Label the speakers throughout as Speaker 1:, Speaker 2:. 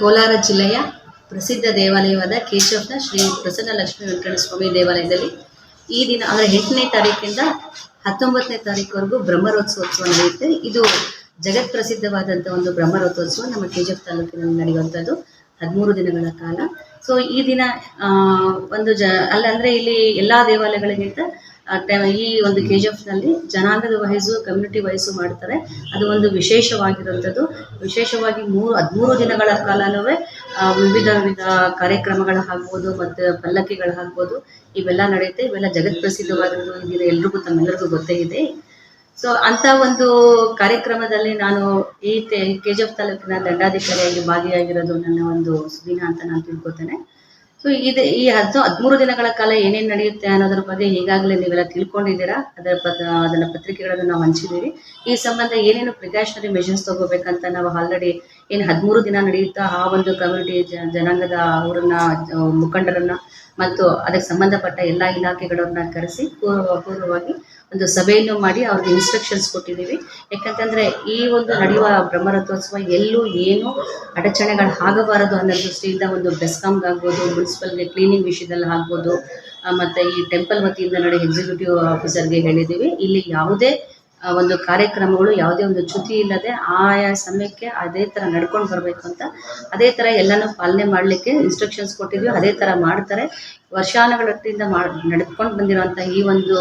Speaker 1: ಕೋಲಾರ ಜಿಲ್ಲೆಯ ಪ್ರಸಿದ್ಧ ದೇವಾಲಯವಾದ ಕೇಶವನ ಶ್ರೀ ಪ್ರಸನ್ನ ಲಕ್ಷ್ಮೀ ವೆಂಕಟ ಸ್ವಾಮಿ ದೇವಾಲಯದಲ್ಲಿ ಈ ದಿನ, ಅಂದರೆ ಎಂಟನೇ ತಾರೀಕಿಂದ ಹತ್ತೊಂಬತ್ತನೇ ತಾರೀಕುವರೆಗೂ ಬ್ರಹ್ಮರೋತ್ಸವೋತ್ಸವ ನಡೆಯುತ್ತೆ. ಇದು ಜಗತ್ ಪ್ರಸಿದ್ಧವಾದಂಥ ಒಂದು ಬ್ರಹ್ಮರಥೋತ್ಸವ ನಮ್ಮ ಕೆ ಜಿ ಎಫ್ ತಾಲೂಕಿನಲ್ಲಿ ನಡೆಯುವಂಥದ್ದು ಹದಿಮೂರು ದಿನಗಳ ಕಾಲ. ಸೊ ಈ ದಿನ ಒಂದು ಜ ಅಲ್ಲಂದರೆ ಇಲ್ಲಿ ಎಲ್ಲ ದೇವಾಲಯಗಳಿಗಿಂತ ಈ ಒಂದು ಕೆ ಜಿ ಎಫ್ನಲ್ಲಿ ಜನಾಂಗದ ವಯಸ್ಸು ಕಮ್ಯುನಿಟಿ ವಯಸ್ಸು ಮಾಡ್ತಾರೆ. ಅದು ಒಂದು ವಿಶೇಷವಾಗಿರುವಂಥದ್ದು. ವಿಶೇಷವಾಗಿ ಮೂರು ಹದಿಮೂರು ದಿನಗಳ ಕಾಲನೂ ವಿವಿಧ ವಿವಿಧ ಕಾರ್ಯಕ್ರಮಗಳಾಗ್ಬೋದು ಮತ್ತು ಪಲ್ಲಕ್ಕಿಗಳಾಗ್ಬೋದು ಇವೆಲ್ಲ ನಡೆಯುತ್ತೆ. ಇವೆಲ್ಲ ಜಗತ್ ಪ್ರಸಿದ್ಧವಾಗಿರೋದು ಇದೀಗ ಎಲ್ರಿಗೂ ತಮ್ಮೆಲ್ಲರಿಗೂ ಗೊತ್ತೇ ಇದೆ. ಸೊ ಅಂಥ ಒಂದು ಕಾರ್ಯಕ್ರಮದಲ್ಲಿ ನಾನು ಈ ಕೆ ಜಿ ಎಫ್ ತಾಲೂಕಿನ ದಂಡಾಧಿಕಾರಿಯಾಗಿ ಭಾಗಿಯಾಗಿರೋದು ನನ್ನ ಒಂದು ಸುದಿನ ಅಂತ ನಾನು ತಿಳ್ಕೊತೇನೆ. ಸೊ ಇದು ಈ ಹದ್ದು ಹದಿಮೂರು ದಿನಗಳ ಕಾಲ ಏನೇನು ನಡೆಯುತ್ತೆ ಅನ್ನೋದ್ರ ಬಗ್ಗೆ ಈಗಾಗಲೇ ನೀವೆಲ್ಲ ತಿಳ್ಕೊಂಡಿದ್ದೀರಾ? ಅದರ ಪದ ಅದನ್ನ ಪತ್ರಿಕೆಗಳನ್ನು ನಾವು ಹಂಚಿದ್ದೀವಿ. ಈ ಸಂಬಂಧ ಏನೇನು ಪ್ರಿಕಾಷನರಿ ಮೆಷರ್ಸ್ ತಗೋಬೇಕಂತ ನಾವು ಆಲ್ರೆಡಿ ಏನು ಹದಿಮೂರು ದಿನ ನಡೆಯುತ್ತಾ ಆ ಒಂದು ಕಮ್ಯುನಿಟಿ ಜನಾಂಗದ ಅವರನ್ನ ಮುಖಂಡರನ್ನ ಮತ್ತು ಅದಕ್ಕೆ ಸಂಬಂಧಪಟ್ಟ ಎಲ್ಲ ಇಲಾಖೆಗಳನ್ನ ಕರೆಸಿ ಪೂರ್ವ, ಪೂರ್ವವಾಗಿ ಒಂದು ಸಭೆಯನ್ನು ಮಾಡಿ ಅವ್ರಿಗೆ ಇನ್ಸ್ಟ್ರಕ್ಷನ್ಸ್ ಕೊಟ್ಟಿದ್ದೀವಿ. ಯಾಕಂತಂದ್ರೆ ಈ ಒಂದು ನಡೆಯುವ ಬ್ರಹ್ಮರಥೋತ್ಸವ ಎಲ್ಲೂ ಏನು ಅಡಚಣೆಗಳು ಆಗಬಾರದು ಅನ್ನೋ ದೃಷ್ಟಿಯಿಂದ ಒಂದು ಬೆಸ್ಕಾಮ್ಗಾಗ್ಬೋದು ಮುನ್ಸಿಪಲ್ಗೆ ಕ್ಲೀನಿಂಗ್ ವಿಷಯದಲ್ಲಿ ಆಗ್ಬೋದು ಮತ್ತೆ ಈ ಟೆಂಪಲ್ ವತಿಯಿಂದ ನಡೆಯೋ ಎಕ್ಸಿಕ್ಯೂಟಿವ್ ಆಫೀಸರ್ಗೆ ಹೇಳಿದ್ದೀವಿ. ಇಲ್ಲಿ ಯಾವುದೇ ಒಂದು ಕಾರ್ಯಕ್ರಮಗಳು ಯಾವುದೇ ಒಂದು ಚ್ಯುತಿ ಇಲ್ಲದೆ ಆಯಾ ಸಮಯಕ್ಕೆ ಅದೇ ಥರ ನಡ್ಕೊಂಡು ಬರಬೇಕು ಅಂತ ಅದೇ ಥರ ಎಲ್ಲನೂ ಪಾಲನೆ ಮಾಡಲಿಕ್ಕೆ ಇನ್ಸ್ಟ್ರಕ್ಷನ್ಸ್ ಕೊಟ್ಟಿದ್ವಿ. ಅದೇ ಥರ ಮಾಡ್ತಾರೆ. ವರ್ಷಾನುಗಳಿಂದ ಮಾಡಿ, ನಡ್ಕೊಂಡು ಬಂದಿರೋಂಥ ಈ ಒಂದು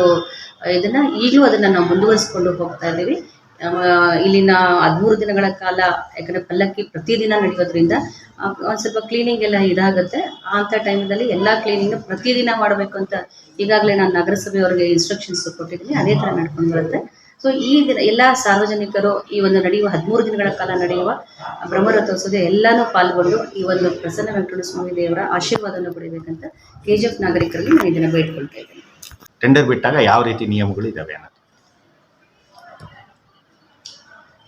Speaker 1: ಇದನ್ನು ಈಗಲೂ ಅದನ್ನು ನಾವು ಮುಂದುವರಿಸ್ಕೊಂಡು ಹೋಗ್ತಾ ಇದ್ದೀವಿ. ಇಲ್ಲಿನ ಹದಿಮೂರು ದಿನಗಳ ಕಾಲ, ಯಾಕಂದರೆ ಪಲ್ಲಕ್ಕಿ ಪ್ರತಿದಿನ ನಡೆಯೋದ್ರಿಂದ ಒಂದು ಸ್ವಲ್ಪ ಕ್ಲೀನಿಂಗ್ ಎಲ್ಲ ಇದಾಗುತ್ತೆ. ಅಂಥ ಟೈಮಲ್ಲಿ ಎಲ್ಲ ಕ್ಲೀನಿಂಗ್ ಪ್ರತಿದಿನ ಮಾಡಬೇಕು ಅಂತ ಈಗಾಗಲೇ ನಾನು ನಗರಸಭೆಯವರಿಗೆ ಇನ್ಸ್ಟ್ರಕ್ಷನ್ಸ್ ಕೊಟ್ಟಿದ್ದೀನಿ. ಅದೇ ಥರ ನಡ್ಕೊಂಡು ಬರುತ್ತೆ. ಸೊ ಈ ದಿನ ಎಲ್ಲ ಸಾರ್ವಜನಿಕರು ಈ ಒಂದು ನಡೆಯುವ ಹದಿಮೂರು ದಿನಗಳ ಕಾಲ ನಡೆಯುವ ಬ್ರಹ್ಮರಥೋತ್ಸವದ ಎಲ್ಲಾನು ಪಾಲ್ಗೊಂಡು ಈ ಒಂದು ಪ್ರಸನ್ನ ವೆಂಕಟೇಶ್ವರ ಸ್ವಾಮಿ ದೇವರ ಆಶೀರ್ವಾದವನ್ನು ಪಡೆಯಬೇಕಂತ ಕೆ ಜಿ ಎಫ್ ನಾಗರಿಕರಲ್ಲಿ ನಾನು ಇದನ್ನು ಬೇಡ್ಕೊಳ್ತಾ ಇದ್ದೀನಿ.
Speaker 2: ಟೆಂಡರ್ ಬಿಟ್ಟಾಗ ಯಾವ ರೀತಿ ನಿಯಮಗಳು ಇದಾವೆ ಅನ್ನೋದು?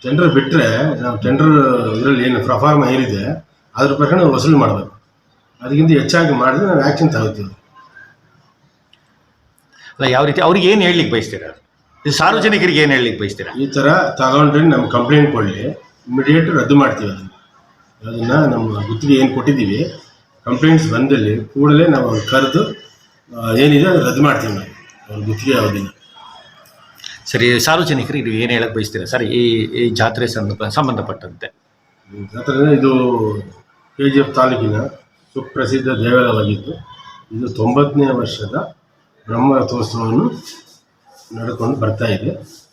Speaker 3: ಟೆಂಡರ್ ಬಿಟ್ಟರೆ ನಾವು ಟೆಂಡರ್ ಇದರಲ್ಲಿ ಏನು ಪ್ರಫಾರ್ಮ ಏನಿದೆ ಅದ್ರ ಪ್ರಕಾರ ನಾವು ವಸೂಲಿ ಮಾಡಬೇಕು. ಅದಕ್ಕಿಂತ ಹೆಚ್ಚಾಗಿ ಮಾಡಿದ್ರೆ ನಾವು ಆ್ಯಕ್ಷನ್ ತಗೋತೀವಿ
Speaker 2: ಅಲ್ಲ ಯಾವ ರೀತಿ ಅವ್ರಿಗೆ ಏನು ಹೇಳಲಿಕ್ಕೆ ಬಯಸ್ತೀರಾ ಇದು ಸಾರ್ವಜನಿಕರಿಗೆ ಏನು ಹೇಳಲಿಕ್ಕೆ ಬಯಸ್ತೀರಾ?
Speaker 3: ಈ ಥರ ತಗೊಂಡ್ರೆ ನಮ್ಮ ಕಂಪ್ಲೇಂಟ್ ಕೊಡಲಿ. ಇಮಿಡಿಯೇಟ್ ರದ್ದು ಮಾಡ್ತೀವಿ ಅದನ್ನು. ಅದನ್ನು ನಮ್ಮ ಗುತ್ತಿಗೆ ಏನು ಕೊಟ್ಟಿದ್ದೀವಿ ಕಂಪ್ಲೇಂಟ್ಸ್ ಬಂದಲ್ಲಿ ಕೂಡಲೇ ನಾವು ಅವ್ರು ಕರೆದು ಏನಿದೆ ಅದು ರದ್ದು ಮಾಡ್ತೀವಿ ನಾವು ಅವ್ರ ಗುತ್ತಿಗೆ ಅವಧಿನ.
Speaker 2: ಸರಿ ಸಾರ್ವಜನಿಕರಿಗೆ ಏನು ಹೇಳಕ್ಕೆ ಬಯಸ್ತೀರಾ? ಸರ್ ಈ ಈ ಜಾತ್ರೆ ಸಂದರ್ಭ ಸಂಬಂಧಪಟ್ಟಂತೆ.
Speaker 3: ಜಾತ್ರೆ ಇದು ಕೆ ಜಿ ಎಫ್ ತಾಲೂಕಿನ ಸುಪ್ರಸಿದ್ಧ ದೇವಾಲಯವಾಗಿದ್ದು ಇದು ತೊಂಬತ್ತನೇ ವರ್ಷದ ಬ್ರಹ್ಮರಥೋತ್ಸವವನ್ನು ನಡ್ಕೊಂಡು ಬರ್ತಾ ಇದೆ.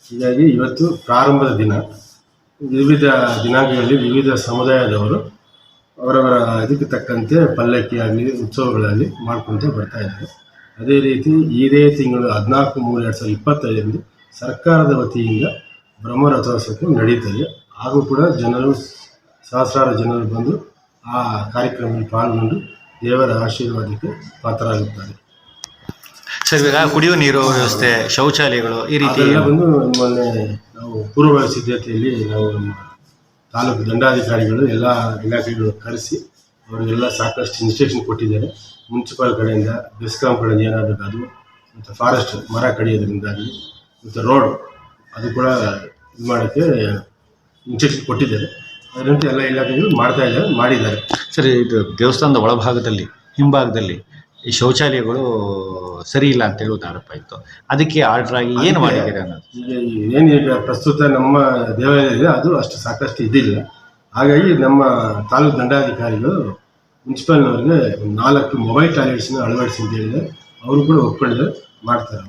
Speaker 3: ಹೀಗಾಗಿ ಇವತ್ತು ಪ್ರಾರಂಭದ ದಿನ. ವಿವಿಧ ದಿನಾಂಕಗಳಲ್ಲಿ ವಿವಿಧ ಸಮುದಾಯದವರು ಅವರವರ ಇದಕ್ಕೆ ತಕ್ಕಂತೆ ಪಲ್ಲಕ್ಕಿ ಆಗಲಿ ಉತ್ಸವಗಳಲ್ಲಿ ಮಾಡ್ಕೊತ ಬರ್ತಾ ಇದ್ದಾರೆ. ಅದೇ ರೀತಿ ಇದೇ ತಿಂಗಳು ಹದಿನಾಲ್ಕು ಮೂರು ಎರಡು ಸಾವಿರದ ಇಪ್ಪತ್ತೈದರಂದು ಸರ್ಕಾರದ ವತಿಯಿಂದ ಬ್ರಹ್ಮರಥೋತ್ಸವಕ್ಕೆ ನಡೀತದೆ ಹಾಗೂ ಕೂಡ ಜನರು, ಸಹಸ್ರಾರು ಜನರು ಬಂದು ಆ ಕಾರ್ಯಕ್ರಮದಲ್ಲಿ ಪಾಲ್ಗೊಂಡು ದೇವರ ಆಶೀರ್ವಾದಕ್ಕೆ ಪಾತ್ರರಾಗುತ್ತಾರೆ.
Speaker 2: ಸರ್ ಇವಾಗ ಕುಡಿಯುವ ನೀರು ವ್ಯವಸ್ಥೆ ಶೌಚಾಲಯಗಳು ಈ ರೀತಿ
Speaker 3: ಅದೆಲ್ಲ ಬಂದು ಮೊನ್ನೆ ನಾವು ಪೂರ್ವ ಸಿದ್ಧತೆಯಲ್ಲಿ ನಾವು ನಮ್ಮ ತಾಲೂಕು ದಂಡಾಧಿಕಾರಿಗಳು ಎಲ್ಲ ಇಲಾಖೆಗಳು ಕರೆಸಿ ಅವರಿಗೆಲ್ಲ ಸಾಕಷ್ಟು ಇನ್ಸ್ಟ್ರಕ್ಷನ್ ಕೊಟ್ಟಿದ್ದಾರೆ. ಮುನ್ಸಿಪಾಲ್ ಕಡೆಯಿಂದ ಬೆಸ್ಕಾಂ ಕಡೆಯಿಂದ ಏನಾಗಬೇಕಾದ್ರು ಮತ್ತು ಫಾರೆಸ್ಟ್ ಮರ ಕಡಿಯೋದ್ರಿಂದಾಗಲಿ ಮತ್ತು ರೋಡ್ ಅದು ಕೂಡ ಇದು ಮಾಡೋಕ್ಕೆ ಇನ್ಸ್ಟ್ರಕ್ಷನ್ ಕೊಟ್ಟಿದ್ದಾರೆ. ಅದರಂತೆ ಎಲ್ಲ ಇಲಾಖೆಗಳು ಮಾಡ್ತಾ ಇದ್ದಾರೆ ಮಾಡಿದ್ದಾರೆ.
Speaker 2: ಸರಿ ಇದು ದೇವಸ್ಥಾನದ ಒಳಭಾಗದಲ್ಲಿ ಹಿಂಭಾಗದಲ್ಲಿ ಈ ಶೌಚಾಲಯಗಳು ಸರಿ ಇಲ್ಲ ಅಂತ ಹೇಳುವುದು ಆರೋಪ ಇತ್ತು. ಅದಕ್ಕೆ ಆರ್ಡರ್ ಆಗಿ ಏನು ಮಾಡಿದ್ದೀರಾ ಅನ್ನೋದು?
Speaker 3: ಈಗ ಏನು ಈಗ ಪ್ರಸ್ತುತ ನಮ್ಮ ದೇವಾಲಯ ಇದೆ ಅದು ಅಷ್ಟು ಸಾಕಷ್ಟು ಇದಿಲ್ಲ. ಹಾಗಾಗಿ ನಮ್ಮ ತಾಲೂಕು ದಂಡಾಧಿಕಾರಿಗಳು ಮುನ್ಸಿಪಾಲ್ನವ್ರಿಗೆ ಒಂದು ನಾಲ್ಕು ಮೊಬೈಲ್ ಟಾಯ್ಲೆಟ್ಸ್ನ ಅಳವಡಿಸಿದ್ದೇಳಿದೆ ಅವರು ಕೂಡ ಒಪ್ಕೊಂಡು ಮಾಡ್ತಾರೆ.